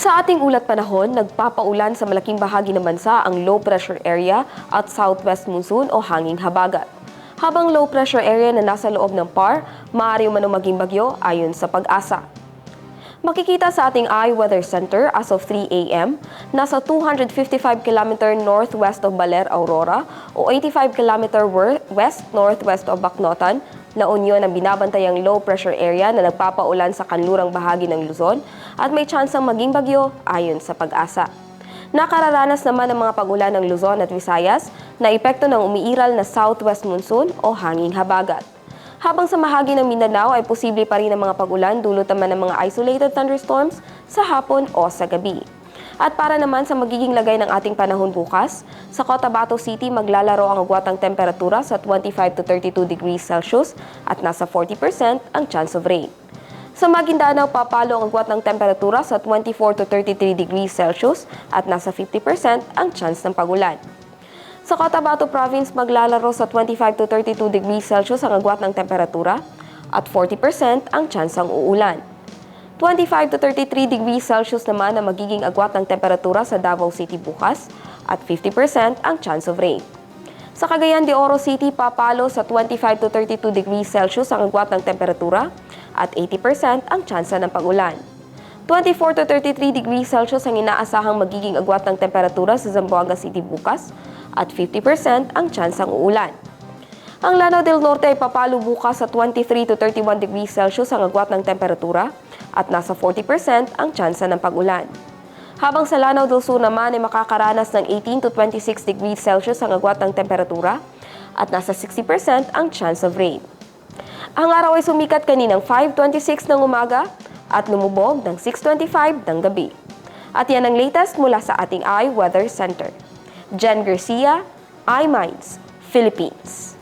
Sa ating ulat panahon, nagpapaulan sa malaking bahagi ng bansa ang low pressure area at southwest monsoon o hanging habagat. Habang low pressure area na nasa loob ng PAR, maaari umano maging bagyo ayon sa pag-asa. Makikita sa ating iWeather Center as of 3 a.m. nasa 255 km northwest of Baler, Aurora o 85 km west-northwest of Bacnotan, La Union ang binabantayang low pressure area na nagpapaulan sa kanlurang bahagi ng Luzon at may tsansang maging bagyo ayon sa pag-asa. Nakararanas naman ng mga pagulan ng Luzon at Visayas na epekto ng umiiral na southwest monsoon o hanging habagat. Habang sa mahagi ng Mindanao ay posible pa rin ang mga pagulan dulot naman ng mga isolated thunderstorms sa hapon o sa gabi. At para naman sa magiging lagay ng ating panahon bukas, sa Cotabato City maglalaro ang agwatang temperatura sa 25 to 32 degrees Celsius at nasa 40% ang chance of rain. Sa Maguindanao, papalo ang agwat ng temperatura sa 24 to 33 degrees Celsius at nasa 50% ang chance ng pagulan. Sa Cotabato Province, maglalaro sa 25 to 32 degrees Celsius ang agwat ng temperatura at 40% ang tsansang uulan. 25 to 33 degrees Celsius naman ang magiging agwat ng temperatura sa Davao City bukas at 50% ang chance of rain. Sa Cagayan de Oro City, papalo sa 25 to 32 degrees Celsius ang agwat ng temperatura at 80% ang tsansa ng pagulan. 24 to 33 degrees Celsius ang inaasahang magiging agwat ng temperatura sa Zamboanga City bukas at 50% ang tsansang uulan. Ang Lanao del Norte ay papalo bukas sa 23 to 31 degrees Celsius ang agwat ng temperatura at nasa 40% ang tsansa ng pagulan. Habang sa Lanao del Sur naman ay makakaranas ng 18 to 26 degrees Celsius ang agwat ng temperatura at nasa 60% ang chance of rain. Ang araw ay sumikat kaninang 5.26 ng umaga at lumubog ng 6.25 ng gabi. At yan ang latest mula sa ating iWeather Center. Jen Garcia, iMinds, Philippines.